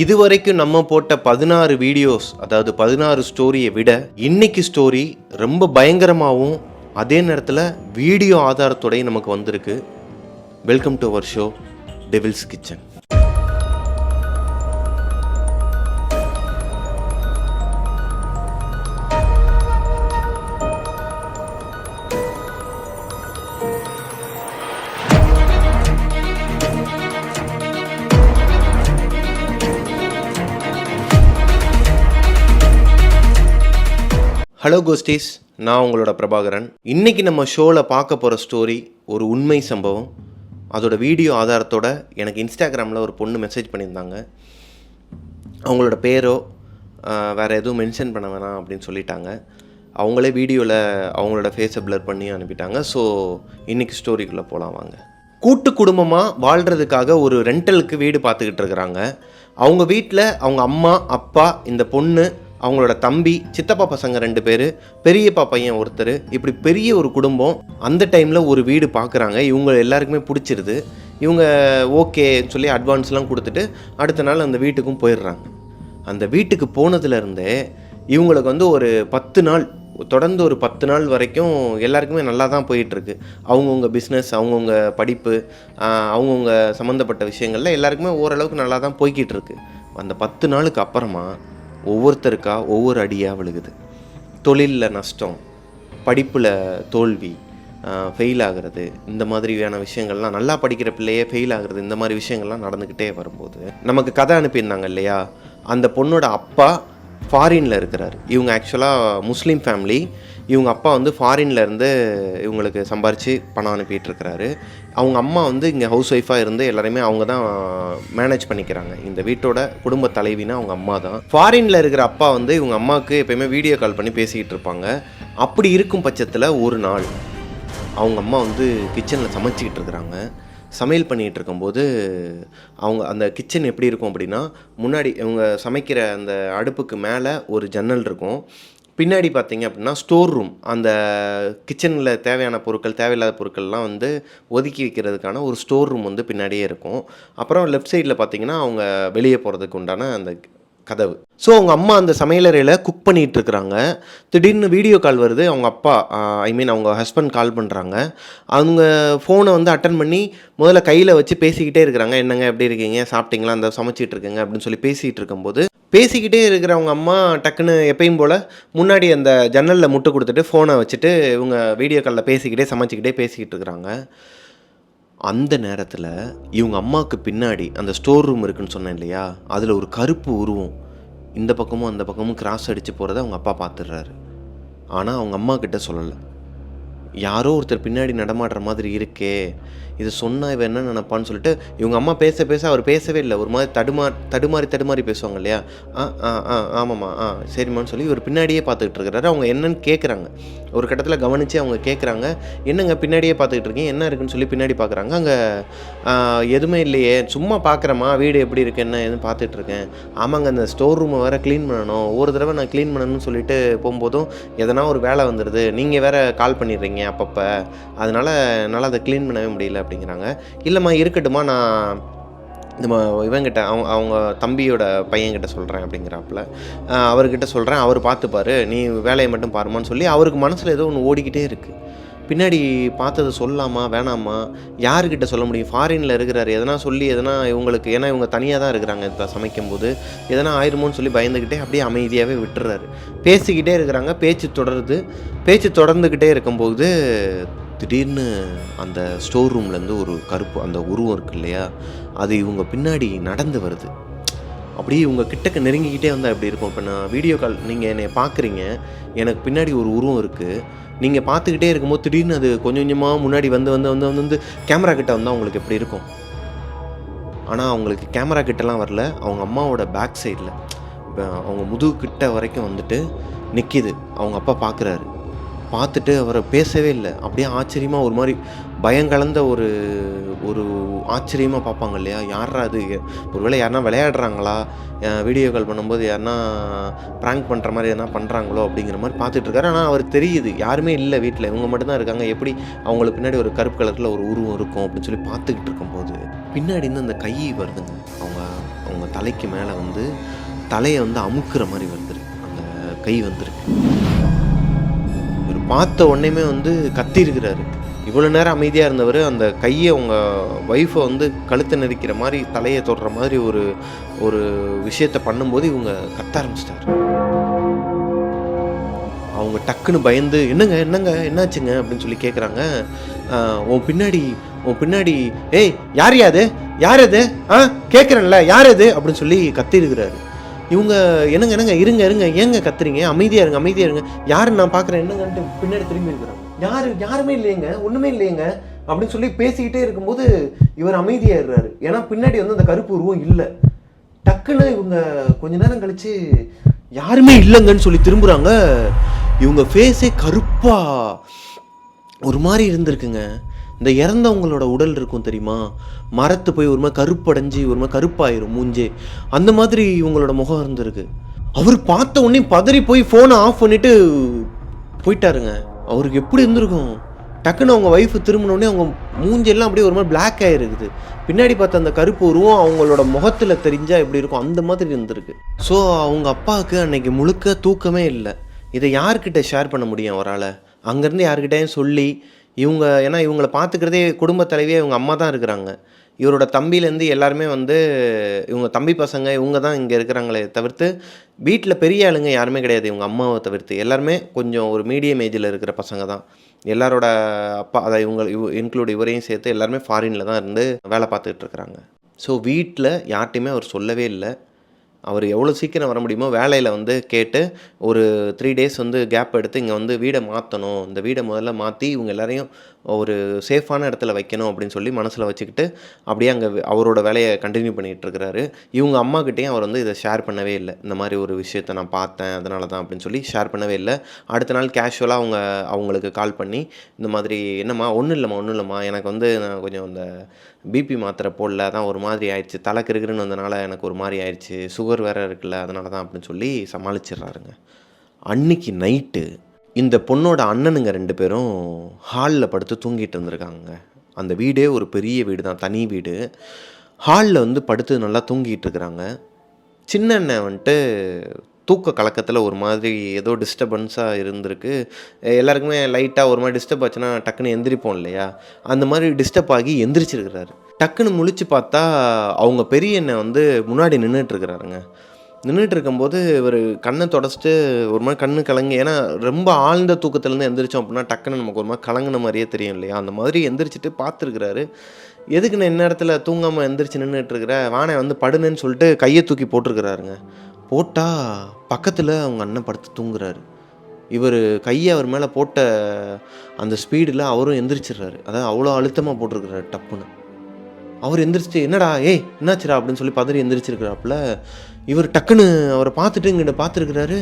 இதுவரைக்கும் நம்ம போட்ட பதினாறு வீடியோஸ் அதாவது பதினாறு ஸ்டோரியை விட இன்னைக்கு ஸ்டோரி ரொம்ப பயங்கரமாகவும் அதே நேரத்தில் வீடியோ ஆதாரத்தோடையும் நமக்கு வந்திருக்கு. Welcome to our show devil's kitchen hello ghosties நான் உங்களோட பிரபாகரன். இன்றைக்கி நம்ம ஷோவில் பார்க்க போகிற ஸ்டோரி ஒரு உண்மை சம்பவம். அதோட வீடியோ ஆதாரத்தோட எனக்கு இன்ஸ்டாகிராமில் ஒரு பொண்ணு மெசேஜ் பண்ணியிருந்தாங்க. அவங்களோட பேரோ வேறு வேற எதுவும் மென்ஷன் பண்ண வேணாம் அப்படின்னு சொல்லிட்டாங்க. அவங்களே வீடியோவில் அவங்களோட ஃபேஸை பிளர் பண்ணி அனுப்பிட்டாங்க. ஸோ இன்றைக்கி ஸ்டோரிக்குள்ளே போகலாம் வாங்க. கூட்டு குடும்பமாக வாழ்கிறதுக்காக ஒரு ரெண்டலுக்கு வீடு பார்த்துக்கிட்டு இருக்கிறாங்க. அவங்க வீட்டில் அவங்க அம்மா அப்பா இந்த பொண்ணு அவங்களோட தம்பி சித்தப்பா பசங்க ரெண்டு பேர் பெரியப்பா பையன் ஒருத்தர் இப்படி பெரிய ஒரு குடும்பம் அந்த டைமில் ஒரு வீடு பார்க்குறாங்க இவங்க எல்லாருக்குமே பிடிச்சிருது. இவங்க ஓகேன்னு சொல்லி அட்வான்ஸ்லாம் கொடுத்துட்டு அடுத்த நாள் அந்த வீட்டுக்கும் போயிடுறாங்க. அந்த வீட்டுக்கு போனதுலேருந்தே இவங்களுக்கு வந்து ஒரு பத்து நாள் தொடர்ந்து ஒரு பத்து நாள் வரைக்கும் எல்லாருக்குமே நல்லா தான் போயிட்டுருக்கு. அவங்கவுங்க பிஸ்னஸ் அவங்கவுங்க படிப்பு அவங்கவுங்க சம்மந்தப்பட்ட விஷயங்கள்ல எல்லாருக்குமே ஓரளவுக்கு நல்லா தான் போய்கிட்டு இருக்கு அந்த பத்து நாளுக்கு அப்புறமா ஒவ்வொருத்தருக்கா ஒவ்வொரு அடியாக விழுகுது. தொழிலில் நஷ்டம் படிப்பில் தோல்வி ஃபெயில் ஆகிறது இந்த மாதிரியான விஷயங்கள்லாம் நல்லா படிக்கிற பிள்ளையே ஃபெயில் ஆகிறது இந்த மாதிரி விஷயங்கள்லாம் நடந்துக்கிட்டே வரும்போது நமக்கு கதை அனுப்பியிருந்தாங்க இல்லையா? அந்த பொண்ணோட அப்பா ஃபாரினில் இருக்கிறார். இவங்க ஆக்சுவலாக முஸ்லீம் ஃபேமிலி இவங்க அப்பா வந்து ஃபாரின்ல இருந்து இவங்களுக்கு சம்பாரித்து பணம் அனுப்பிட்டு இருக்கிறாரு. அவங்க அம்மா வந்து இங்கே ஹவுஸ் ஒய்ஃபாக இருந்து எல்லாருமே அவங்க தான் uh, மேனேஜ் பண்ணிக்கிறாங்க. இந்த வீட்டோட குடும்ப தலைவினா அவங்க அம்மா தான். ஃபாரினில் இருக்கிற அப்பா வந்து இவங்க அம்மாவுக்கு எப்பயுமே வீடியோ கால் பண்ணி பேசிக்கிட்டு இருப்பாங்க. அப்படி இருக்கும் பட்சத்தில் ஒரு நாள் அவங்க அம்மா வந்து கிச்சனில் சமைச்சிக்கிட்டு இருக்கிறாங்க. சமையல் பண்ணிகிட்டு இருக்கும்போது அவங்க அந்த கிச்சன் எப்படி இருக்கும் அப்படின்னா முன்னாடி இவங்க சமைக்கிற அந்த அடுப்புக்கு மேலே ஒரு ஜன்னல் இருக்கும். பின்னாடி பார்த்தீங்க அப்படின்னா ஸ்டோர் ரூம். அந்த கிச்சனில் தேவையான பொருட்கள் தேவையில்லாத பொருட்கள்லாம் வந்து ஒதுக்கி வைக்கிறதுக்கான ஒரு ஸ்டோர் ரூம் வந்து பின்னாடியே இருக்கும். அப்புறம் லெஃப்ட் சைடில் பார்த்தீங்கன்னா அவங்க வெளியே போகிறதுக்கு உண்டான அந்த கதவு. ஸோ அவங்க அம்மா அந்த சமையலறையில் குக் பண்ணிகிட்டு இருக்கிறாங்க. திடீர்னு வீடியோ கால் வருது. அவங்க அப்பா ஐ மீன் அவங்க ஹஸ்பண்ட் கால் பண்ணுறாங்க அவங்க ஃபோனை வந்து அட்டன் பண்ணி முதல்ல கையில் வச்சு பேசிக்கிட்டே இருக்கிறாங்க. என்னங்க எப்படி இருக்கீங்க? சாப்பிட்டீங்களா? அந்த சமைச்சிட்டு இருக்கீங்க அப்படின்னு சொல்லி பேசிகிட்டு இருக்கும்போது பேசிக்கிட்டே இருக்கிற அவங்க அம்மா டக்குன்னு எப்பயும் போல் முன்னாடி அந்த ஜன்னலில் முட்டு கொடுத்துட்டு ஃபோனை வச்சுட்டு இவங்க வீடியோ காலில் பேசிக்கிட்டே சமைச்சிக்கிட்டே பேசிக்கிட்டு இருக்கிறாங்க. அந்த நேரத்தில் இவங்க அம்மாவுக்கு பின்னாடி அந்த ஸ்டோர் ரூம் இருக்குன்னு சொன்னேன் இல்லையா? அதில் ஒரு கருப்பு உருவம். இந்த பக்கமும் அந்த பக்கமும் கிராஸ் அடித்து போகிறத அவங்க அப்பா பார்த்துடுறாரு. ஆனால் அவங்க அம்மா கிட்ட சொல்லலை. யாரோ ஒருத்தர் பின்னாடி நடமாடுற மாதிரி இருக்கே இது சொன்னால் இவன் என்ன நினப்பான்னு சொல்லிட்டு இவங்க அம்மா பேச பேச அவர் பேசவே இல்லை. ஒரு மாதிரி தடுமா தடுமாறி தடுமாறி பேசுவாங்க இல்லையா? ஆ ஆ ஆ ஆமாம்மா ஆ சரிம்மான்னு சொல்லி இவர் பின்னாடியே பார்த்துக்கிட்டு இருக்கிறாரு. அவங்க என்னன்னு கேட்குறாங்க ஒரு கட்டத்தில் கவனித்து அவங்க கேட்குறாங்க என்னங்க பின்னாடியே பார்த்துக்கிட்டு இருக்கீங்க? என்ன இருக்குன்னு சொல்லி பின்னாடி பார்க்குறாங்க. அங்கே எதுவுமே இல்லையே. சும்மா பார்க்குறேம்மா. வீடு எப்படி இருக்கு? என்ன ஏதுன்னு பார்த்துட்டு இருக்கேன். ஆமாங்க அந்த ஸ்டோர் ரூமை வேறு க்ளீன் பண்ணணும். ஒரு தடவை நான் க்ளீன் பண்ணணும்னு சொல்லிட்டு போகும்போதும் எதனா ஒரு வேலை வந்துடுது நீங்கள் வேறு கால் பண்ணிடுறீங்க. அப்பப்போ. அதனால் என்னால் அதை க்ளீன் பண்ணவே முடியல அப்படிங்கிறாங்க. இல்லைம்மா இருக்கட்டுமா நான் இந்த இவங்கிட்ட அவங்க அவங்க தம்பியோட பையன்கிட்ட சொல்கிறேன் அப்படிங்கிறாப்புல. அவர்கிட்ட சொல்கிறேன் அவர் பார்த்துப்பாரு நீ வேலையை மட்டும் பாருமான்னு சொல்லி அவருக்கு மனசில் ஏதோ ஒன்று ஓடிக்கிட்டே இருக்குது பின்னாடி பார்த்தது சொல்லலாமா வேணாமா? யாருக்கிட்ட சொல்ல முடியும்? ஃபாரினில் இருக்கிறாரு. எதனா சொல்லி எதனா இவங்களுக்கு ஏன்னா இவங்க தனியாக தான் இருக்கிறாங்க இப்போ சமைக்கும்போது. எதனா ஆயிருமோன்னு சொல்லி பயந்துக்கிட்டே அப்படியே அமைதியாகவே விட்டுறாரு. பேசிக்கிட்டே இருக்கிறாங்க. பேச்சு தொடருது. பேச்சு தொடர்ந்துக்கிட்டே இருக்கும்போது திடீர்னு அந்த ஸ்டோர் ரூம்லேருந்து ஒரு கருப்பு அந்த உருவம் இருக்கு இல்லையா? அது இவங்க பின்னாடி நடந்து வருது. அப்படியே உங்கள் கிட்டக்கு நெருங்கிக்கிட்டே வந்தால் எப்படி இருக்கும்? இப்போ நான் வீடியோ கால் நீங்கள் என்னை பார்க்குறீங்க எனக்கு பின்னாடி ஒரு உருவம் இருக்குது நீங்கள் பார்த்துக்கிட்டே இருக்கும்போது திடீர்னு அது கொஞ்சம் கொஞ்சமாக முன்னாடி வந்து வந்து வந்து வந்து வந்து கேமரா கிட்ட வந்தால் உங்களுக்கு எப்படி இருக்கும்? ஆனால் அவங்களுக்கு கேமரா கிட்டலாம் வரல. அவங்க அம்மாவோட பேக் சைடில் இப்போ அவங்க முதுகு கிட்ட வரைக்கும் வந்துட்டு நிற்கிது அவங்க அப்பா பார்க்குறாரு பார்த்துட்டு அவரை பேசவே இல்லை. அப்படியே ஆச்சரியமாக ஒரு மாதிரி பயங்கலந்த ஒரு ஒரு ஆச்சரியமாக பார்ப்பாங்க இல்லையா? யாரா அது ஒருவேளை யாருனா விளையாடுறாங்களா? வீடியோ கால் பண்ணும்போது யாருனா ப்ராங்க் பண்ணுற மாதிரி எதனா பண்ணுறாங்களோ அப்படிங்கிற மாதிரி பார்த்துட்ருக்காரு ஆனால் அவர் தெரியுது. யாருமே இல்லை வீட்டில் இவங்க மட்டும்தான் இருக்காங்க. எப்படி அவங்களுக்கு பின்னாடி ஒரு கருப்பு கலரில் ஒரு உருவம் இருக்கும் அப்படின்னு சொல்லி பார்த்துக்கிட்டு இருக்கும்போது பின்னாடி இருந்து அந்த கை வருதுங்க. அவங்க அவங்க தலைக்கு மேலே வந்து தலையை வந்து அமுக்குற மாதிரி வந்துருக்கு அந்த கை வந்துருக்கு. இவர் பார்த்த உடனேமே வந்து கத்திருக்கிறாரு இவ்வளோ நேரம் அமைதியாக இருந்தவர் அந்த கையை அவங்க ஒய்ஃபை வந்து கழுத்தை நெரிக்கிற மாதிரி தலையை தொடுற மாதிரி ஒரு ஒரு விஷயத்த பண்ணும்போது இவங்க கத்த ஆரம்பிச்சிட்டாரு. அவங்க டக்குன்னு பயந்து என்னங்க என்னங்க என்னாச்சுங்க? அப்படின்னு சொல்லி கேட்குறாங்க உன் பின்னாடி உன் பின்னாடி ஏய் யார் யாது யார் அது? ஆ கேட்குறேன்ல யார் அது? அப்படின்னு சொல்லி கத்திருக்கிறாரு. இவங்க என்னங்க என்னங்க இருங்க இருங்க ஏங்க கத்துறீங்க? அமைதியாக இருங்க அமைதியாக இருங்க. யார் நான் பார்க்குறேன் என்னங்கன்ட்டு பின்னாடி திரும்பி இருக்கிறாங்க. யாரு யாருமே இல்லைங்க ஒண்ணுமே இல்லைங்க அப்படின்னு சொல்லி பேசிக்கிட்டே இருக்கும்போது இவர் அமைதியாகிடுறாரு ஏன்னா பின்னாடி வந்து அந்த கருப்பு உருவம் இல்லை. டக்குன்னு இவங்க கொஞ்ச நேரம் கழிச்சு யாருமே இல்லைங்கன்னு சொல்லி திரும்புறாங்க. இவங்க ஃபேஸே கருப்பா ஒரு மாதிரி இருந்திருக்குங்க. இந்த இறந்தவங்களோட உடல் இருக்கும் தெரியுமா? மரத்து போய் ஒரு மாதிரி கருப்படைஞ்சு ஒரு மாதிரி கருப்பாயிரும் மூஞ்சே. அந்த மாதிரி இவங்களோட முகம் இருந்திருக்கு. அவர் பார்த்த உடனே பதறி போய் ஃபோனை ஆஃப் பண்ணிட்டு போயிட்டாருங்க. அவருக்கு எப்படி இருந்திருக்கும்? டக்குன்னு அவங்க ஒய்ஃபு திரும்பினோடனே அவங்க மூஞ்செல்லாம் அப்படியே ஒரு மாதிரி பிளாக் ஆகிருக்குது பின்னாடி பார்த்த அந்த கருப்பு உருவம் அவங்களோட முகத்தில் தெரிஞ்சா எப்படி இருக்கும்? அந்த மாதிரி இருந்திருக்கு. ஸோ அவங்க அப்பாவுக்கு அன்னைக்கு முழுக்க தூக்கமே இல்லை. இதை யார்கிட்ட ஷேர் பண்ண முடியும் அவரால்? அங்கேருந்து யார்கிட்டையும் சொல்லி இவங்க ஏன்னா இவங்கள பார்த்துக்கிறதே குடும்ப தலைவியே இவங்க அம்மா தான் இருக்கிறாங்க. இவரோட தம்பிலேருந்து எல்லாருமே வந்து இவங்க தம்பி பசங்க இவங்க தான் இங்கே இருக்கிறாங்களே தவிர்த்து வீட்டில் பெரிய ஆளுங்க யாருமே கிடையாது. இவங்க அம்மாவை தவிர்த்து. எல்லாருமே கொஞ்சம் ஒரு மீடியம் ஏஜில் இருக்கிற பசங்க தான். எல்லாரோட அப்பா அதை இவங்க இவ் இன்க்ளூட் இவரையும் சேர்த்து எல்லாருமே ஃபாரினில் தான் இருந்து வேலை பார்த்துட்டு இருக்கிறாங்க. ஸோ வீட்டில் யார்ட்டையுமே அவர் சொல்லவே இல்லை. அவர் எவ்வளோ சீக்கிரம் வர முடியுமோ வேலையில் வந்து கேட்டு ஒரு த்ரீ டேஸ் வந்து கேப் எடுத்து இங்கே வந்து வீடை மாற்றணும் இந்த வீடை முதல்ல மாற்றி இவங்க எல்லாரையும் ஒரு சேஃபான இடத்துல வைக்கணும் அப்படின்னு சொல்லி மனசில் வச்சுக்கிட்டு அப்படியே அங்கே அவரோட வேலையை கண்டினியூ பண்ணிகிட்டு இருக்கிறாரு. இவங்க அம்மாக்கிட்டேயும் அவர் வந்து இதை ஷேர் பண்ணவே இல்லை. இந்த மாதிரி ஒரு விஷயத்த நான் பார்த்தேன் அதனால தான் அப்படின்னு சொல்லி ஷேர் பண்ணவே இல்லை. அடுத்த நாள் கேஷுவலாக அவங்க அவங்களுக்கு கால் பண்ணி இந்த மாதிரி என்னம்மா ஒன்றும் இல்லைம்மா ஒன்றும் இல்லைம்மா எனக்கு வந்து நான் கொஞ்சம் இந்த பிபி மாத்திரை போடல தான் ஒரு மாதிரி ஆயிடுச்சு தலை கிருக்குன்னு வந்தனால எனக்கு ஒரு மாதிரி ஆயிடுச்சு சுகர் வேறு இருக்குல்ல அதனால தான் அப்படின்னு சொல்லி சமாளிச்சிடுறாருங்க. அன்னைக்கு நைட்டு இந்த பொண்ணோட அண்ணனுங்க ரெண்டு பேரும் ஹாலில் படுத்து தூங்கிட்டு இருந்திருக்காங்க. அந்த வீடே ஒரு பெரிய வீடு தான் தனி வீடு. ஹாலில் வந்து படுத்து நல்லா தூங்கிட்டு இருக்கிறாங்க. சின்ன அண்ணன் வந்துட்டு தூக்க கலக்கத்தில் ஒரு மாதிரி ஏதோ டிஸ்டர்பன்ஸாக இருந்திருக்கு. எல்லாருக்குமே லைட்டாக ஒரு மாதிரி டிஸ்டர்ப் ஆச்சுன்னா டக்குன்னு எந்திரிப்போம் இல்லையா? அந்த மாதிரி டிஸ்டர்ப் ஆகி எந்திரிச்சிருக்கிறாரு. டக்குன்னு முழிச்சு பார்த்தா அவங்க பெரிய அண்ணன் வந்து முன்னாடி நின்றுட்டு இருக்கிறாருங்க. நின்றுட்டு இருக்கும்போது இவர் கண்ணை தொடச்சிட்டு ஒரு மாதிரி கண்ணு கலங்கி ஏன்னா ரொம்ப ஆழ்ந்த தூக்கத்துலேருந்து எந்திரிச்சோம் அப்படின்னா டக்குன்னு நமக்கு ஒரு மாதிரி கலங்கின மாதிரியே தெரியும் இல்லையா? அந்த மாதிரி எந்திரிச்சிட்டு பார்த்துருக்குறாரு. எதுக்கு நான் இந்நேரத்தில் தூங்காமல் எந்திரிச்சு நின்றுட்டுருக்குற வானை வானே வந்து படுனேன்னு சொல்லிட்டு கையை தூக்கி போட்டிருக்கிறாருங்க. போட்டால் பக்கத்தில் அவங்க அண்ணன் படுத்து தூங்குறாரு. இவர் கையை அவர் மேலே போட்ட அந்த ஸ்பீடில் அவரும் எந்திரிச்சிடுறாரு. அதாவது அவ்வளோ அழுத்தமாக போட்டிருக்கிறாரு டப்புன்னு. அவர் எந்திரிச்சிட்டு என்னடா ஏய் என்னாச்சுரா அப்படின்னு சொல்லி பதறி எந்திரிச்சிருக்கிறாப்புல இவர் டக்குன்னு அவரை பார்த்துட்டு இங்கிட்ட பார்த்துருக்கிறாரு.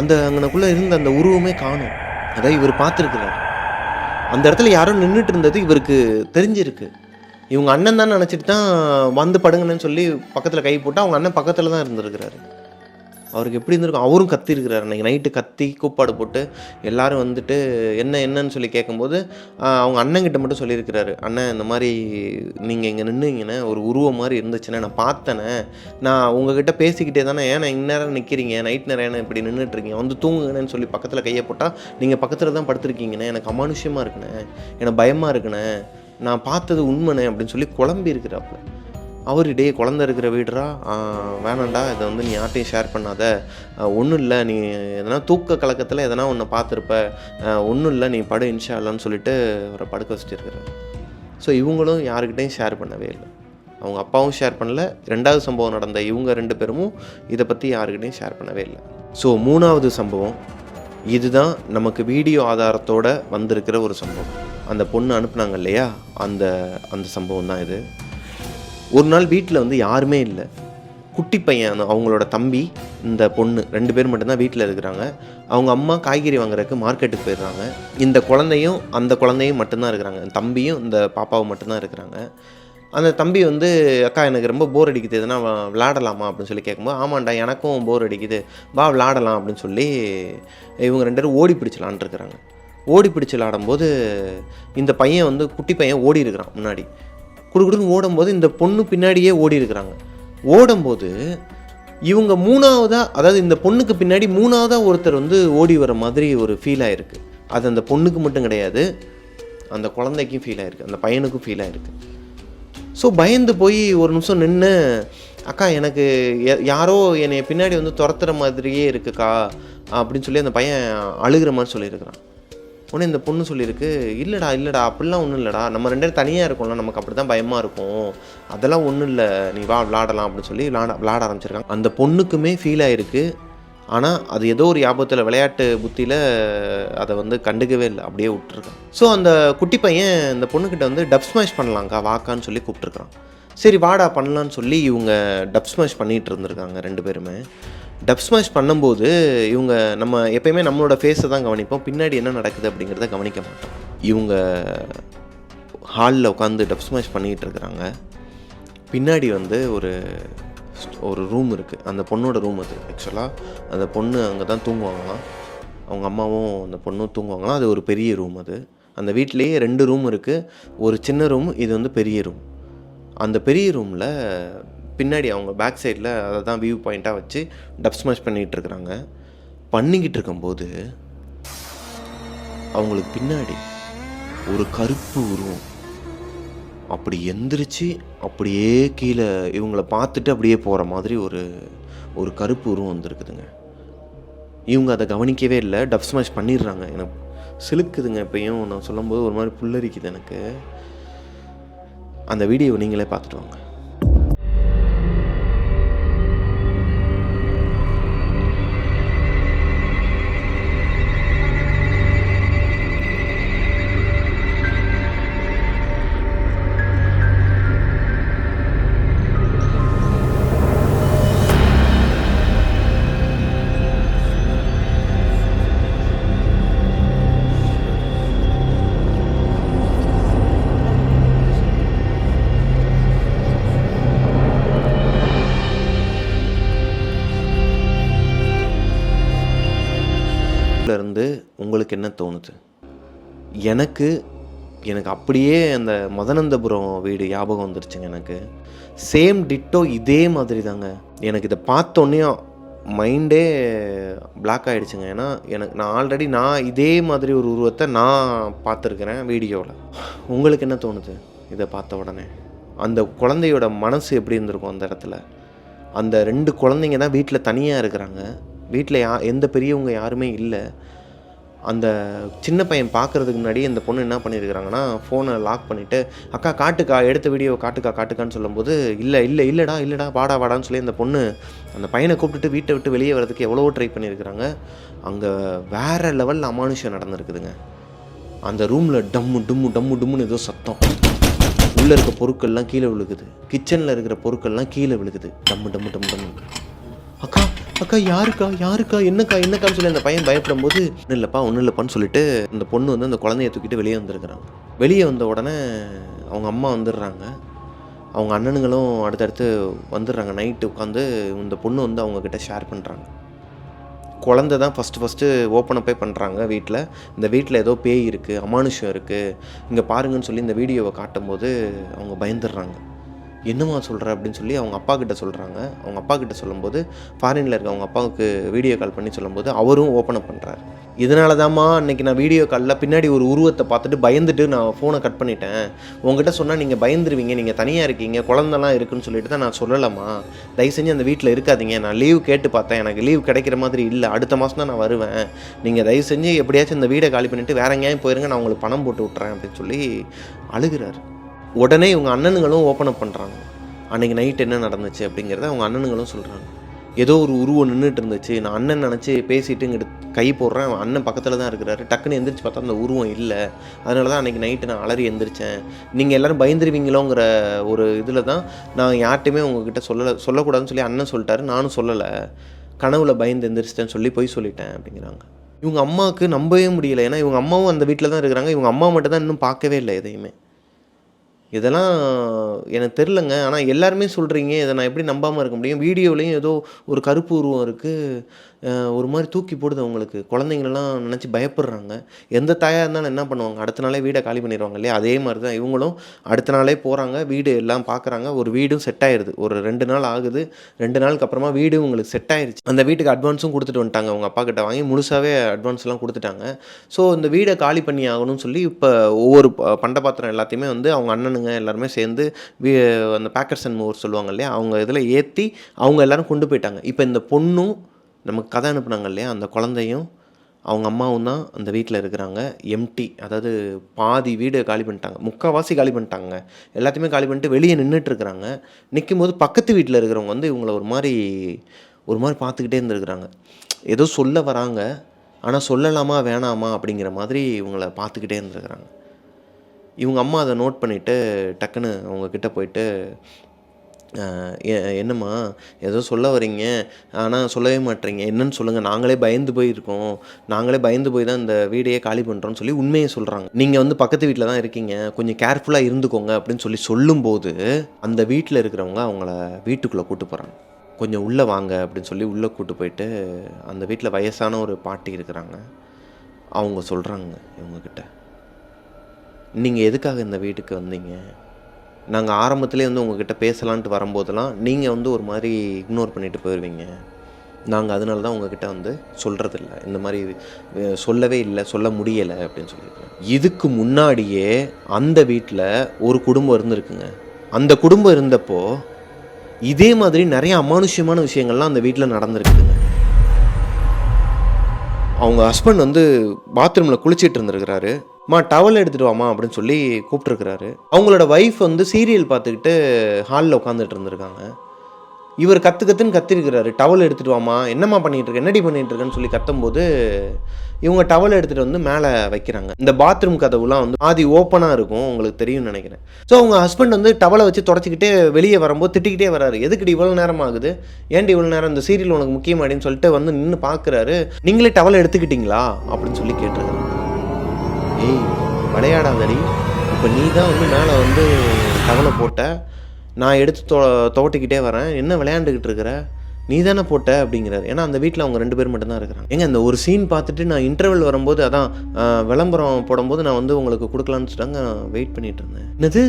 அந்த அங்கனக்குள்ளே இருந்த அந்த உருவமே காணும். அதாவது இவர் பார்த்துருக்கிறாரு. அந்த இடத்துல யாரோ நின்றுட்டு இருந்தது இவருக்கு தெரிஞ்சிருக்கு. இவங்க அண்ணன் தான் நினச்சிட்டு தான் வந்து படுங்கன்னு சொல்லி பக்கத்தில் கை போட்டு அவங்க அண்ணன் பக்கத்தில் தான் இருந்திருக்கிறாரு. அவருக்கு எப்படி இருந்திருக்கும்? அவரும் கத்திருக்கிறார் அன்றைக்கி நைட்டு கத்தி கூப்பாடு போட்டு எல்லாரும் வந்துட்டு என்ன என்னன்னு சொல்லி கேட்கும்போது அவங்க அண்ணங்கிட்ட மட்டும் சொல்லியிருக்கிறாரு. அண்ணன் இந்த மாதிரி நீங்கள் இங்கே நின்றுங்கண்ணே ஒரு உருவம் மாதிரி இருந்துச்சுண்ணே நான் பார்த்தேனே. நான் உங்ககிட்ட பேசிக்கிட்டே தானே ஏன்னா இந்நேரம் நிற்கிறீங்க நைட் நேரம் ஏன்னா இப்படி நின்றுட்டுருக்கீங்க வந்து தூங்குங்கன்னு சொல்லி பக்கத்தில் கையை போட்டால் நீங்கள் பக்கத்தில் தான் படுத்துருக்கீங்கண்ணே எனக்கு அமானுஷ்யமாக இருக்குண்ணே எனக்கு பயமாக இருக்குண்ணே நான் பார்த்தது உண்மைண்ணே அப்படின்னு சொல்லி குழம்பி இருக்கிறாப்புல அவர் டே குழந்த இருக்கிற வீடுறா. வேணாண்டா இதை வந்து நீ யார்ட்டையும் ஷேர் பண்ணாத. ஒன்றும் இல்லை நீ எதனா தூக்க கலக்கத்தில் எதனா ஒன்று பார்த்துருப்ப. ஒன்றும் இல்லை நீ படு இன்ஷா இல்லைன்னு சொல்லிட்டு அவரை படுக்க வச்சுருக்கிறாரு ஸோ இவங்களும் யாருக்கிட்டையும் ஷேர் பண்ணவே இல்லை. அவங்க அப்பாவும் ஷேர் பண்ணல. ரெண்டாவது சம்பவம் நடந்த இவங்க ரெண்டு பேரும் இதை பற்றி யாருக்கிட்டையும் ஷேர் பண்ணவே இல்லை. ஸோ மூணாவது சம்பவம் இதுதான் நமக்கு வீடியோ ஆதாரத்தோட வந்திருக்கிற ஒரு சம்பவம். அந்த பொண்ணு அனுப்புனாங்க இல்லையா? அந்த அந்த சம்பவம் தான் இது. ஒரு நாள் வீட்டில் வந்து யாருமே இல்லை. குட்டி பையன் அந்த அவங்களோட தம்பி இந்த பொண்ணு ரெண்டு பேர் மட்டும்தான் வீட்டில் இருக்கிறாங்க. அவங்க அம்மா காய்கறி வாங்குறதுக்கு மார்க்கெட்டுக்கு போயிடுறாங்க. இந்த குழந்தையும் அந்த குழந்தையும் மட்டும்தான் இருக்கிறாங்க. தம்பியும் இந்த பாப்பாவும் மட்டும்தான் இருக்கிறாங்க. அந்த தம்பி வந்து அக்கா எனக்கு ரொம்ப போர் அடிக்குது. எதுனா விளாடலாமா அப்படின்னு சொல்லி கேட்கும்போது ஆமாண்டா எனக்கும் போர் அடிக்குது. வா விளாடலாம் அப்படின்னு சொல்லி இவங்க ரெண்டு பேரும் ஓடி பிடிச்சலான்ட்டு இருக்கிறாங்க. ஓடி பிடிச்சி விளாடும்போது இந்த பையன் வந்து குட்டி பையன் ஓடி இருக்கிறான் முன்னாடி. குடுகுடுன்னு ஓடும்போது இந்த பொண்ணு பின்னாடியே ஓடி இருக்கிறாங்க ஓடும்போது இவங்க மூணாவதாக அதாவது இந்த பொண்ணுக்கு பின்னாடி மூணாவதாக ஒருத்தர் வந்து ஓடி வர மாதிரி ஒரு ஃபீல் ஆயிருக்கு. அது அந்த பொண்ணுக்கு மட்டும் கிடையாது அந்த குழந்தைக்கும் ஃபீல் ஆயிருக்கு அந்த பையனுக்கும் ஃபீல் ஆயிருக்கு. ஸோ பயந்து போய் ஒரு நிமிஷம் நின்று அக்கா எனக்கு யாரோ என்னை பின்னாடி வந்து துரத்துற மாதிரியே இருக்குக்கா அப்படின்னு சொல்லி அந்த பையன் அழுகிற மாதிரி சொல்லியிருக்கிறான். உடனே இந்த பொண்ணு சொல்லியிருக்கு இல்லைடா இல்லைடா அப்படிலாம் ஒன்றும் இல்லைடா. நம்ம ரெண்டு பேரும் தனியாக இருக்கோம்ல நமக்கு அப்படி தான் பயமாக இருக்கும். அதெல்லாம் ஒன்றும் இல்லை. நீ வா விளாடலாம் அப்படின்னு சொல்லி விளாட விளாட ஆரம்பிச்சிருக்காங்க. அந்த பொண்ணுக்குமே ஃபீல் ஆயிருக்கு. ஆனால் அது ஏதோ ஒரு யாபத்தில் விளையாட்டு புத்தியில் அதை வந்து கண்டுக்கவே இல்லை. அப்படியே விட்டுருக்கான் ஸோ அந்த குட்டி பையன் இந்த பொண்ணுக்கிட்ட வந்து டப் ஸ்மாஷ் பண்ணலாங்க்கா வாக்கான்னு சொல்லி கூப்பிட்ருக்கான் சரி வாடா பண்ணலான்னு சொல்லி இவங்க டப் ஸ்மாஷ் பண்ணிகிட்டு இருந்திருக்காங்க ரெண்டு பேருமே. டப் ஸ்மாஷ் பண்ணும்போது இவங்க நம்ம எப்பயுமே நம்மளோட ஃபேஸை தான் கவனிப்போம். பின்னாடி என்ன நடக்குது அப்படிங்கிறத கவனிக்க மாட்டோம். இவங்க ஹாலில் உட்காந்து டப் ஸ்மாஷ் பண்ணிகிட்டு இருக்கிறாங்க. பின்னாடி வந்து ஒரு ஒரு ரூம் இருக்குது அந்த பொண்ணோட ரூம் அது ஆக்சுவலாக அந்த பொண்ணு அங்கே தான் தூங்குவாங்களாம். அவங்க அம்மாவும் அந்த பொண்ணும் தூங்குவாங்களாம். அது ஒரு பெரிய ரூம் அது. அந்த வீட்டிலேயே ரெண்டு ரூம் இருக்குது ஒரு சின்ன ரூம் இது வந்து பெரிய ரூம் அந்த பெரிய ரூமில் பின்னாடி அவங்க பேக் சைடில் அதை தான் வியூ பாயிண்ட்டாக வச்சு டப் ஸ்மாஷ் பண்ணிகிட்டு இருக்கிறாங்க. பண்ணிக்கிட்டு இருக்கும்போது அவங்களுக்கு பின்னாடி ஒரு கருப்பு உருவம் அப்படி எந்திரிச்சு அப்படியே கீழே இவங்கள பார்த்துட்டு அப்படியே போகிற மாதிரி ஒரு ஒரு கருப்பு உருவம் வந்திருக்குதுங்க. இவங்க அதை கவனிக்கவே இல்லை. டப் ஸ்மாஷ் பண்ணிடுறாங்க. எனக்கு சிலுக்குதுங்க இப்பயும். நான் சொல்லும்போது ஒரு மாதிரி புல்லரிக்குது எனக்கு. அந்த வீடியோவை நீங்களே பார்த்துட்டு வாங்க. தோணுது. எனக்கு எனக்கு அப்படியே அந்த மதனந்தபுரம் வீடு ஞாபகம் வந்துருச்சுங்க எனக்கு. சேம் டிட்டோ இதே மாதிரி தாங்க எனக்கு இதை பார்த்தோன்னே மைண்டே பிளாக் ஆகிடுச்சுங்க ஏன்னா எனக்கு நான் ஆல்ரெடி நான் இதே மாதிரி ஒரு உருவத்தை நான் பார்த்துருக்குறேன் வீடியோவில். உங்களுக்கு என்ன தோணுது இதை பார்த்த உடனே? அந்த குழந்தையோட மனசு எப்படி இருந்திருக்கும் அந்த இடத்துல? அந்த ரெண்டு குழந்தைங்க தான் வீட்டில் தனியாக இருக்கிறாங்க. வீட்டில் யா எந்த பெரியவங்க யாருமே இல்லை. அந்த சின்ன பையன் பார்க்கறதுக்கு முன்னாடி அந்த பொண்ணு என்ன பண்ணியிருக்கிறாங்கன்னா ஃபோனை லாக் பண்ணிவிட்டு அக்கா காட்டுக்கா எடுத்த வீடியோ காட்டுக்கா காட்டுக்கான்னு சொல்லும்போது இல்லை இல்லை இல்லைடா இல்லைடா வாடா வாடான்னு சொல்லி அந்த பொண்ணு அந்த பையனை கூப்பிட்டுட்டு வீட்டை விட்டு வெளியே வரதுக்கு எவ்வளவோ ட்ரை பண்ணியிருக்கிறாங்க. அங்கே வேறு லெவலில் அமானுஷம் நடந்திருக்குதுங்க. அந்த ரூமில் டம்மு டும்மு டம்மு டம்முன்னு ஏதோ சத்தம். உள்ளே இருக்க பொருட்கள்லாம் கீழே விழுகுது. கிச்சனில் இருக்கிற பொருட்கள்லாம் கீழே விழுகுது. டம்மு டம்மு டம்மு டம்மு அக்கா அக்கா யாருக்கா யாருக்கா என்னக்கா என்னக்கான்னு சொல்லி அந்த பையன் பயப்படும் போது ஒன்றும் இல்லைப்பா ஒன்றும் இல்லைப்பான்னு சொல்லிட்டு அந்த பொண்ணு வந்து அந்த குழந்தைய தூக்கிட்டு வெளியே வந்திருக்கிறாங்க வெளியே வந்த உடனே அவங்க அம்மா வந்துடுறாங்க. அவங்க அண்ணனுங்களும் அடுத்தடுத்து வந்துடுறாங்க. நைட்டு உட்காந்து இந்த பொண்ணு வந்து அவங்கக்கிட்ட ஷேர் பண்ணுறாங்க குழந்த தான் ஃபஸ்ட்டு ஃபஸ்ட்டு ஓப்பன் அப்பே பண்ணுறாங்க வீட்டில் இந்த வீட்டில் ஏதோ பேய் இருக்குது அமானுஷம் இருக்குது இங்கே பாருங்கன்னு சொல்லி இந்த வீடியோவை காட்டும்போது அவங்க பயந்துடுறாங்க. என்னம்மா சொல்கிற அப்படின்னு சொல்லி அவங்க அப்பா கிட்ட சொல்கிறாங்க அவங்க அப்பா கிட்ட சொல்லும்போது ஃபாரினில் இருக்க அவங்க அப்பாவுக்கு வீடியோ கால் பண்ணி சொல்லும்போது அவரும் ஓப்பன் அப் பண்ணுறாரு இதனால தாம்மா அன்றைக்கி நான் வீடியோ காலில் பின்னாடி ஒரு உருவத்தை பார்த்துட்டு பயந்துட்டு நான் ஃபோனை கட் பண்ணிட்டேன். உங்ககிட்ட சொன்னால் நீங்கள் பயந்துருவீங்க நீங்கள் தனியாக இருக்கீங்க குழந்தெல்லாம் இருக்குன்னு சொல்லிட்டு தான் நான் சொல்லலாமா தயவு செஞ்சு அந்த வீட்டில் இருக்காதீங்க. நான் லீவ் கேட்டு பார்த்தேன். எனக்கு லீவ் கிடைக்கிற மாதிரி இல்லை. அடுத்த மாதம் தான் நான் வருவேன். நீங்கள் தயவு செஞ்சு எப்படியாச்சும் இந்த வீடை காலி பண்ணிவிட்டு வேற எங்கேயும் போயிருங்க. நான் உங்களுக்கு பணம் போட்டு விட்றேன் அப்படின்னு சொல்லி அழுகிறாரு. உடனே இவங்க அண்ணனுங்களும் ஓப்பன் அப் பண்ணுறாங்க அன்றைக்கி நைட் என்ன நடந்துச்சு அப்படிங்கிறத அவங்க அண்ணனுங்களும் சொல்கிறாங்க ஏதோ ஒரு உருவம் நின்றுட்டு இருந்துச்சு. நான் அண்ணன் நினச்சி பேசிட்டு இங்கிட்டு கை போடுறேன். அவன் அண்ணன் பக்கத்தில் தான் இருக்கிறாரு. டக்குன்னு எந்திரிச்சு பார்த்தா அந்த உருவம் இல்லை. அதனால தான் அன்றைக்கி நைட்டு நான் அலறி எந்திரிச்சேன். நீங்கள் எல்லோரும் பயந்துருவீங்களோங்கிற ஒரு இதில் தான் நான் யார்ட்டையுமே உங்ககிட்ட சொல்லலை சொல்லக்கூடாதுன்னு சொல்லி அண்ணன் சொல்லிட்டாரு. நானும் சொல்லலை. கனவுல பயந்து எந்திரிச்சிட்டேன்னு சொல்லி போய் சொல்லிட்டேன் அப்படிங்கிறாங்க. இவங்க அம்மாவுக்கு நம்பவே முடியல. ஏன்னா இவங்க அம்மாவும் அந்த வீட்டில் தான் இருக்கிறாங்க. இவங்க அம்மா மட்டும் தான் இன்னும் பார்க்கவே இல்லை எதையுமே. இதெல்லாம் எனக்கு தெரிலங்க. ஆனால் எல்லாருமே சொல்கிறீங்க இதை நான் எப்படி நம்பாமல் இருக்க முடியும்? வீடியோலேயும் ஏதோ ஒரு கருப்பு உருவம் இருக்குது ஒரு மாதிரி தூக்கி போடுது அவங்களுக்கு. குழந்தைங்களெல்லாம் நினச்சி பயப்படுறாங்க. எந்த தாயாக இருந்தாலும் என்ன பண்ணுவாங்க? அடுத்த நாளே வீடை காலி பண்ணிடுவாங்க இல்லையா? அதே மாதிரி தான் இவங்களும் அடுத்த நாளே போகிறாங்க வீடு எல்லாம் பார்க்குறாங்க ஒரு வீடும் செட் ஆயிடுது ஒரு ரெண்டு நாள் ஆகுது ரெண்டு நாளுக்கு அப்புறமா வீடு உங்களுக்கு செட் ஆயிடுச்சு அந்த வீட்டுக்கு அட்வான்ஸும் கொடுத்துட்டு வந்துட்டாங்க. அவங்க அப்பா கிட்ட வாங்கி முழுசாகவே அட்வான்ஸ்லாம் கொடுத்துட்டாங்க. ஸோ இந்த வீடை காலி பண்ணி ஆகணும்னு சொல்லி இப்போ ஒவ்வொரு ப- பண்ட பாத்திரம் எல்லாத்தையுமே வந்து அவங்க அண்ணனுங்க எல்லாருமே சேர்ந்து வீ அந்த பேக்கர்ஸ் அண்ட் மூவர் சொல்லுவாங்க இல்லையா? அவங்க இதில் ஏற்றி அவங்க எல்லாரும் கொண்டு போயிட்டாங்க. இப்போ இந்த பொண்ணும் நமக்கு கதை அனுப்புனாங்க இல்லையா? அந்த குழந்தையும் அவங்க அம்மாவும் தான் அந்த வீட்டில் இருக்கிறாங்க. எம்டி அதாவது பாதி வீடு காலி பண்ணிட்டாங்க. முக்கால்வாசி காலி பண்ணிட்டாங்க. எல்லாத்தையுமே காலி பண்ணிட்டு வெளியே நின்றுட்டுருக்குறாங்க நிற்கும் போது பக்கத்து வீட்டில் இருக்கிறவங்க வந்து இவங்கள ஒரு மாதிரி ஒரு மாதிரி பார்த்துக்கிட்டே இருந்துருக்குறாங்க. ஏதோ சொல்ல வராங்க. ஆனால் சொல்லலாமா வேணாமா அப்படிங்கிற மாதிரி இவங்கள பார்த்துக்கிட்டே இருந்துருக்குறாங்க. இவங்க அம்மா அதை நோட் பண்ணிவிட்டு டக்குன்னு அவங்கக்கிட்ட போயிட்டு என்னம்மா ஏதோ சொல்ல வரீங்க ஆனால் சொல்லவே மாட்டேறீங்க என்னன்னு சொல்லுங்கள் நாங்களே பயந்து போயிருக்கோம். நாங்களே பயந்து போய் தான் இந்த வீடையே காலி பண்ணுறோம்னு சொல்லி உண்மையை சொல்கிறாங்க நீங்கள் வந்து பக்கத்து வீட்டில் தான் இருக்கீங்க. கொஞ்சம் கேர்ஃபுல்லாக இருந்துக்கோங்க அப்படின்னு சொல்லி சொல்லும்போது அந்த வீட்டில் இருக்கிறவங்க அவங்கள வீட்டுக்குள்ளே கூட்டு போகிறாங்க கொஞ்சம் உள்ளே வாங்க அப்படின்னு சொல்லி உள்ளே கூட்டு போயிட்டு அந்த வீட்டில் வயசான ஒரு பாட்டி இருக்கிறாங்க. அவங்க சொல்கிறாங்க இவங்கக்கிட்ட நீங்கள் எதுக்காக இந்த வீட்டுக்கு வந்தீங்க? நாங்கள் ஆரம்பத்துலேயே வந்து உங்ககிட்ட பேசலான்ட்டு வரும்போதெல்லாம் நீங்கள் வந்து ஒரு மாதிரி இக்னோர் பண்ணிட்டு போயிடுவீங்க நாங்கள் அதனால தான் உங்ககிட்ட வந்து சொல்கிறதில்ல இந்த மாதிரி சொல்லவே இல்லை சொல்ல முடியலை அப்படின்னு சொல்லியிருக்கேன். இதுக்கு முன்னாடியே அந்த வீட்டில் ஒரு குடும்பம் இருந்திருக்குங்க. அந்த குடும்பம் இருந்தப்போ இதே மாதிரி நிறைய அமானுஷ்யமான விஷயங்கள்லாம் அந்த வீட்டில் நடந்திருக்குதுங்க. அவங்க ஹஸ்பண்ட் வந்து பாத்ரூமில் குளிச்சிட்டு இருந்திருக்கிறாரு. மா டவல் எடுத்துட்டு வாமா அப்படின்னு சொல்லி கூப்பிட்டுருக்கிறாரு. அவங்களோட ஒய்ஃப் வந்து சீரியல் பார்த்துக்கிட்டு ஹாலில் உட்காந்துட்டு இருந்திருக்காங்க. இவர் கத்து கத்துன்னு கத்திருக்கிறாரு. டவல் எடுத்துட்டு வாமா என்னம்மா பண்ணிகிட்டு இருக்க என்னடி பண்ணிட்டு இருக்கேன்னு சொல்லி கத்தும்போது இவங்க டவல் எடுத்துகிட்டு வந்து மேலே வைக்கிறாங்க. இந்த பாத்ரூம் கதவுலாம் வந்து ஆதி ஓப்பனாக இருக்கும் உங்களுக்கு தெரியும்னு நினைக்கிறேன். ஸோ அவங்க ஹஸ்பண்ட் வந்து டவலை வச்சு தொடச்சிக்கிட்டே வெளியே வரும்போது திட்டிக்கிட்டே வராரு எதுக்குடி இவ்வளோ நேரம் ஆகுது? ஏன்டி இவ்வளோ நேரம் இந்த சீரியல் உனக்கு முக்கியமாடின்னு சொல்லிட்டு வந்து நின்று பார்க்குறாரு. நீங்களே டவலை எடுத்துக்கிட்டீங்களா? அப்படின்னு சொல்லி கேட்டிருக்காங்க ஏய் விளையாடாதடி இப்போ நீ தான் வந்து மேலே வந்து டவலை போட்ட. நான் எடுத்து தொ துவட்டிக்கிட்டே வரேன். என்ன விளையாண்டுக்கிட்டு இருக்கிற? நீ தானே போட்ட அப்படிங்கிறார். ஏன்னா அந்த வீட்டில் அவங்க ரெண்டு பேர் மட்டும்தான் இருக்கிறாங்க. ஏங்க அந்த ஒரு சீன் பார்த்துட்டு நான் இன்டர்வல் வரும்போது அதான் விளம்பரம் போடும்போது நான் வந்து உங்களுக்கு கொடுக்கலான்னு சொல்லிட்டாங்க வெயிட் பண்ணிகிட்டு இருந்தேன். என்னது?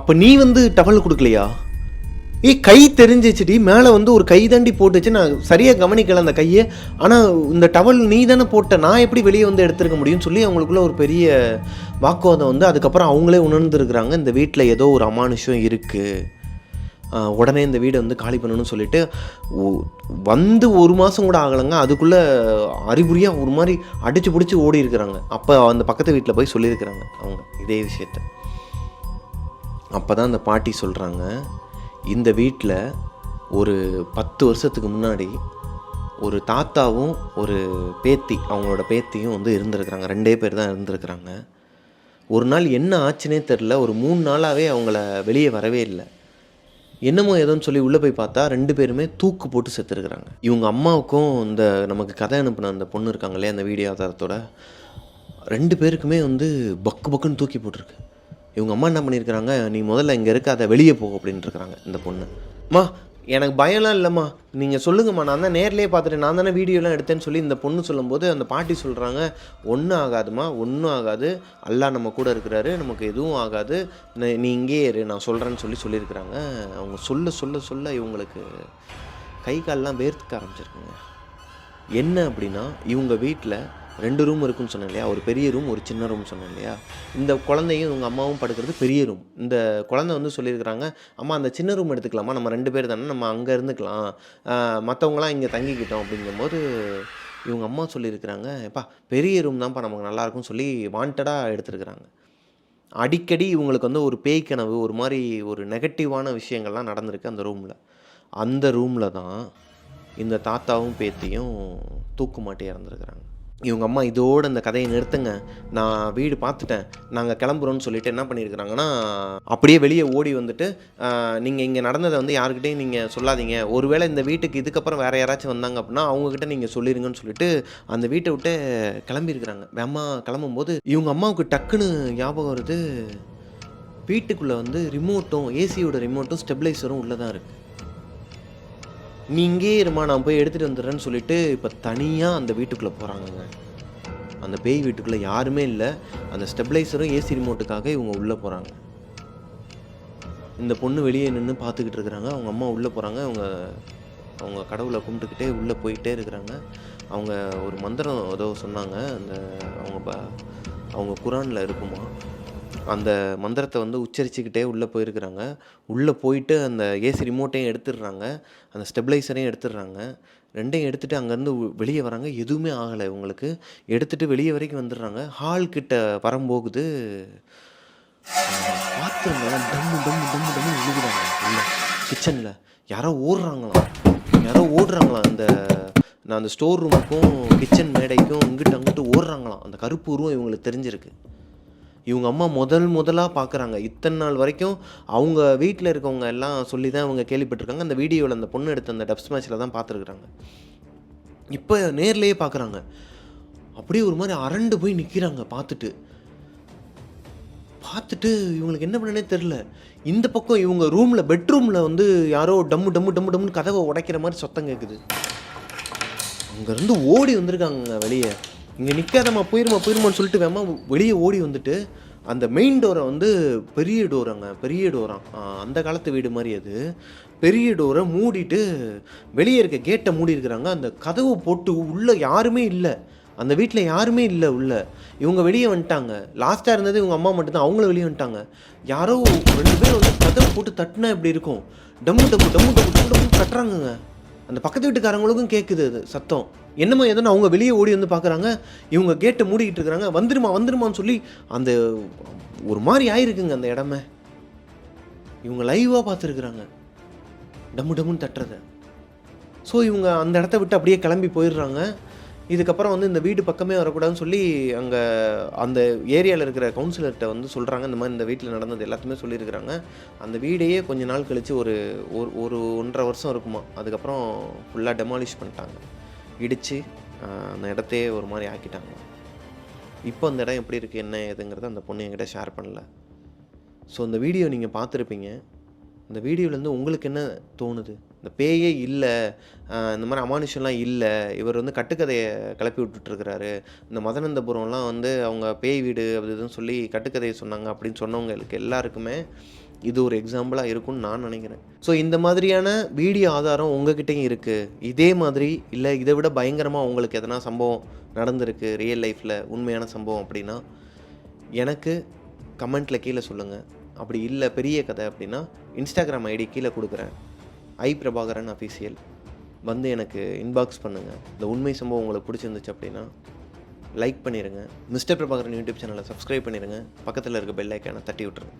அப்போ நீ வந்து டவல் கொடுக்கலையா? ஏ கை தெரிஞ்சிச்சுடி. மேலே வந்து ஒரு கை தாண்டி போட்டுச்சு. நான் சரியாக கவனிக்கல அந்த கையை. ஆனால் இந்த டவல் நீ தானே போட்ட. நான் எப்படி வெளியே வந்து எடுத்துருக்க முடியும்னு சொல்லி அவங்களுக்குள்ள ஒரு பெரிய வாக்குவாதம் வந்து அதுக்கப்புறம் அவங்களே உணர்ந்துருக்குறாங்க. இந்த வீட்டில் ஏதோ ஒரு அமானுஷம் இருக்குது உடனே இந்த வீடை வந்து காலி பண்ணணும்னு சொல்லிட்டு வந்து ஒரு மாதம் கூட ஆகலைங்க. அதுக்குள்ளே அறிகுறியாக ஒரு மாதிரி அடித்து பிடிச்சி ஓடி இருக்கிறாங்க. அப்போ அந்த பக்கத்து வீட்டில் போய் சொல்லியிருக்கிறாங்க அவங்க இதே விஷயத்த. அப்போ தான் அந்த பாட்டி சொல்கிறாங்க இந்த வீட்டில் ஒரு பத்து வருஷத்துக்கு முன்னாடி ஒரு தாத்தாவும் ஒரு பேத்தி அவங்களோட பேத்தியும் வந்து இருந்திருக்கிறாங்க. ரெண்டே பேர் தான் இருந்திருக்கிறாங்க. ஒரு நாள் என்ன ஆச்சுனே தெரில. ஒரு மூணு நாளாகவே அவங்கள வெளியே வரவே இல்லை. என்னமோ ஏதோன்னு சொல்லி உள்ளே போய் பார்த்தா ரெண்டு பேருமே தூக்கு போட்டு செத்துருக்குறாங்க. இவங்க அம்மாவுக்கும் இந்த நமக்கு கதை அனுப்பின அந்த பொண்ணு இருக்காங்களே அந்த வீடியோ ஆதாரத்தோட ரெண்டு பேருக்குமே வந்து பக்கு பக்குன்னு தூக்கி போட்டிருக்கு. இவங்க அம்மா என்ன பண்ணியிருக்கிறாங்க? நீ முதல்ல இங்கே இருக்காத வெளியே போ அப்படின்ட்டு இருக்கிறாங்க இந்த பொண்ணு. அம்மா எனக்கு பயம்லாம் இல்லைம்மா. நீங்கள் சொல்லுங்கம்மா நான் தான் நேர்லேயே பார்த்துட்டு நான் தானே வீடியோலாம் எடுத்தேன்னு சொல்லி இந்த பொண்ணு சொல்லும்போது அந்த பாட்டி சொல்கிறாங்க ஒன்றும் ஆகாதுமா ஒன்றும் ஆகாது. அல்லா நம்ம கூட இருக்கிறாரு நமக்கு எதுவும் ஆகாது. நீ- நீ இங்கேயே இரு நான் சொல்கிறேன்னு சொல்லி சொல்லியிருக்கிறாங்க. அவங்க சொல்ல சொல்ல சொல்ல இவங்களுக்கு கை கால்லாம் வேர்த்துக்க ஆரம்பிச்சிருக்குங்க. என்ன அப்படின்னா இவங்க வீட்டில் ரெண்டு ரூம் இருக்குன்னு சொன்னேன் இல்லையா? ஒரு பெரிய ரூம் ஒரு சின்ன ரூம் சொன்னேன் இல்லையா? இந்த குழந்தையும் இவங்க அம்மாவும் படுக்கிறது பெரிய ரூம் இந்த குழந்தை வந்து சொல்லியிருக்கிறாங்க அம்மா அந்த சின்ன ரூம் எடுத்துக்கலாமா? நம்ம ரெண்டு பேர் தானே நம்ம அங்கே இருந்துக்கலாம். மற்றவங்களாம் இங்கே தங்கிக்கிட்டோம். அப்படிங்கும்போது இவங்க அம்மா சொல்லியிருக்கிறாங்க எப்பா பெரிய ரூம் தான்ப்பா நமக்கு நல்லாயிருக்கும்னு சொல்லி வாண்டடாக எடுத்துருக்குறாங்க. அடிக்கடி இவங்களுக்கு வந்து ஒரு பேய் கனவு ஒரு மாதிரி ஒரு நெகட்டிவான விஷயங்கள்லாம் நடந்திருக்கு அந்த ரூமில் அந்த ரூமில் தான் இந்த தாத்தாவும் பேத்தியும் தூக்கு மாட்டி இறந்துருக்குறாங்க. இவங்க அம்மா இதோட அந்த கதையை நிறுத்துங்க. நான் வீடு பார்த்துட்டேன். நாங்கள் கிளம்புறோன்னு சொல்லிட்டு என்ன பண்ணியிருக்கிறாங்கன்னா அப்படியே வெளியே ஓடி வந்துட்டு நீங்கள் இங்கே நடந்ததை வந்து யாருக்கிட்டையும் நீங்கள் சொல்லாதீங்க. ஒருவேளை இந்த வீட்டுக்கு இதுக்கப்புறம் வேறு யாராச்சும் வந்தாங்க அப்படின்னா அவங்கக்கிட்ட நீங்கள் சொல்லிடுங்கன்னு சொல்லிட்டு அந்த வீட்டை விட்டு கிளம்பியிருக்கிறாங்க. வேமா கிளம்பும்போது இவங்க அம்மாவுக்கு டக்குன்னு ஞாபகம் வருது. வீட்டுக்குள்ளே வந்து ரிமோட்டும் ஏசியோட ரிமோட்டும் ஸ்டெபிளைசரும் உள்ளே தான் இருக்குது நீ இங்கேயே இருமா நான் போய் எடுத்துகிட்டு வந்துடுறேன்னு சொல்லிட்டு இப்போ தனியாக அந்த வீட்டுக்குள்ளே போகிறாங்கங்க அந்த பேய் வீட்டுக்குள்ளே யாருமே இல்லை. அந்த ஸ்டெபிளைசரும் ஏசி ரிமோட்டுக்காக இவங்க உள்ளே போகிறாங்க இந்த பொண்ணு வெளியே நின்று பார்த்துக்கிட்டு இருக்கிறாங்க. அவங்க அம்மா உள்ளே போகிறாங்க அவங்க அவங்க கடவுளை கும்பிட்டுக்கிட்டே உள்ளே போயிட்டே இருக்கிறாங்க. அவங்க ஒரு மந்திரம் ஏதோ சொன்னாங்க. அந்த அவங்க ப அவங்க குரானில் இருக்குமா? அந்த மந்திரத்தை வந்து உச்சரிச்சுக்கிட்டே உள்ளே போயிருக்கிறாங்க. உள்ளே போயிட்டு அந்த ஏசி ரிமோட்டையும் எடுத்துடுறாங்க. அந்த ஸ்டெபிளைசரையும் எடுத்துடுறாங்க. ரெண்டையும் எடுத்துகிட்டு அங்கேருந்து வெளியே வராங்க. எதுவுமே ஆகலை இவங்களுக்கு. எடுத்துகிட்டு வெளியே வரைக்கும் வந்துடுறாங்க. ஹால் கிட்ட வரும்போகுது. பாத்திரங்கள்லாம் டம்மு டம்மு டம்மு டம்மு விழுகுறாங்க இல்லை கிச்சனில் யாரோ ஓடுறாங்களாம். யாரோ ஓடுறாங்களாம். அந்த நான் அந்த ஸ்டோர் ரூமுக்கும் கிச்சன் மேடைக்கும் இங்கிட்டு அங்கிட்டு ஓடுறாங்களாம். அந்த கருப்பு உருவம் இவங்களுக்கு தெரிஞ்சிருக்கு. இவங்க அம்மா முதல் முதலாக பார்க்குறாங்க இத்தனை நாள் வரைக்கும் அவங்க வீட்டில் இருக்கவங்க எல்லாம் சொல்லி தான் அவங்க கேள்விப்பட்டிருக்காங்க. அந்த வீடியோவில் அந்த பொண்ணு எடுத்த அந்த டப்ஸ் மேட்ச்சில் தான் பார்த்துருக்குறாங்க இப்போ நேர்லேயே பார்க்குறாங்க அப்படியே ஒரு மாதிரி அரண்டு போய் நிற்கிறாங்க பார்த்துட்டு பார்த்துட்டு இவங்களுக்கு என்ன பண்ணனே தெரில இந்த பக்கம் இவங்க ரூமில் பெட்ரூமில் வந்து யாரோ டம்மு டம்மு டம்மு டம்முன்னு கதவை உடைக்கிற மாதிரி சத்தம் கேட்குது அங்கேருந்து ஓடி வந்திருக்காங்க வெளியே. இங்கே நிற்காதம்மா போயிருமா போயிருமான்னு சொல்லிட்டு வேமா வெளியே ஓடி வந்துட்டு அந்த மெயின் டோரை வந்து பெரிய டோராங்க பெரிய டோராம் அந்த காலத்து வீடு மாதிரி அது. பெரிய டோரை மூடிட்டு வெளியே இருக்க கேட்டை மூடி இருக்கிறாங்க. அந்த கதவை போட்டு உள்ளே யாருமே இல்லை. அந்த வீட்டில் யாருமே இல்லை உள்ளே. இவங்க வெளியே வந்துட்டாங்க. லாஸ்ட்டாக இருந்தது இவங்க அம்மா மட்டும்தான் அவங்களும் வெளியே வந்துட்டாங்க. யாரோ ரெண்டு பேர் வந்து கதவை போட்டு தட்டினா இப்படி இருக்கும்? டம்மு டம்மு டம்மு டம்மு டம்மு அந்த பக்கத்து வீட்டுக்காரங்களுக்கும் கேட்குது அது சத்தம். என்னமோ எதனா அவங்க வெளியே ஓடி வந்து பார்க்குறாங்க இவங்க கேட்டை மூடிக்கிட்டு இருக்கிறாங்க. வந்துருமா வந்துருமான்னு சொல்லி அந்த ஒரு மாதிரி ஆயிருக்குங்க அந்த இடமே. இவங்க லைவாக பார்த்துருக்குறாங்க. டம்மு டம்முன்னு தட்டுறத. ஸோ இவங்க அந்த இடத்த விட்டு அப்படியே கிளம்பி போயிடுறாங்க. இதுக்கப்புறம் வந்து இந்த வீடு பக்கமே வரக்கூடாதுன்னு சொல்லி அங்கே அந்த ஏரியாவில் இருக்கிற கவுன்சிலர்கிட்ட வந்து சொல்கிறாங்க இந்த மாதிரி இந்த வீட்டில் நடந்தது எல்லாத்தையுமே சொல்லியிருக்கிறாங்க. அந்த வீடையே கொஞ்ச நாள் கழித்து ஒரு ஒரு ஒரு ஒன்றரை வருஷம் இருக்குமா. அதுக்கப்புறம் ஃபுல்லாக டெமாலிஷ் பண்ணிட்டாங்க. இடித்து அந்த இடத்தையே ஒரு மாதிரி ஆக்கிட்டாங்க. இப்போ அந்த இடம் எப்படி இருக்குது என்ன ஏதுங்கிறத அந்த பொண்ணு என்கிட்ட ஷேர் பண்ணல. ஸோ இந்த வீடியோ நீங்கள் பார்த்துருப்பீங்க. இந்த வீடியோலேருந்து உங்களுக்கு என்ன தோணுது? இந்த பேயே இல்லை இந்த மாதிரி அமானுஷம்லாம் இல்லை இவர் வந்து கட்டுக்கதையை கிளப்பி விட்டுட்ருக்கிறாரு. இந்த மதனந்தபுரம்லாம் வந்து அவங்க பேய் வீடு அப்படி இதுன்னு சொல்லி கட்டுக்கதையை சொன்னாங்க அப்படின்னு சொன்னவங்களுக்கு எல்லாருக்குமே இது ஒரு எக்ஸாம்பிளாக இருக்கும்னு நான் நினைக்கிறேன். ஸோ இந்த மாதிரியான வீடியோ ஆதாரம் உங்ககிட்டயும் இருக்குது இதே மாதிரி இல்லை இதை விட பயங்கரமாக உங்களுக்கு எதனா சம்பவம் நடந்திருக்கு ரியல் லைஃப்பில் உண்மையான சம்பவம் அப்படின்னா எனக்கு கமெண்ட்டில் கீழே சொல்லுங்கள் அப்படி இல்லை பெரிய கதை அப்படின்னா இன்ஸ்டாகிராம் ஐடி கீழே கொடுக்குறேன். ஐ பிரபாகரன் அஃபீஷியல் வந்து எனக்கு இன்பாக்ஸ் பண்ணுங்கள் இந்த உண்மை சம்பவம் உங்களுக்கு பிடிச்சிருந்துச்சு அப்படின்னா லைக் பண்ணிடுங்க மிஸ்டர் பிரபாகரன் யூடியூப் சேனலை சப்ஸ்கிரைப் பண்ணிடுங்க பக்கத்தில் இருக்க பெல் ஐக்கானை தட்டி விட்டுருங்க.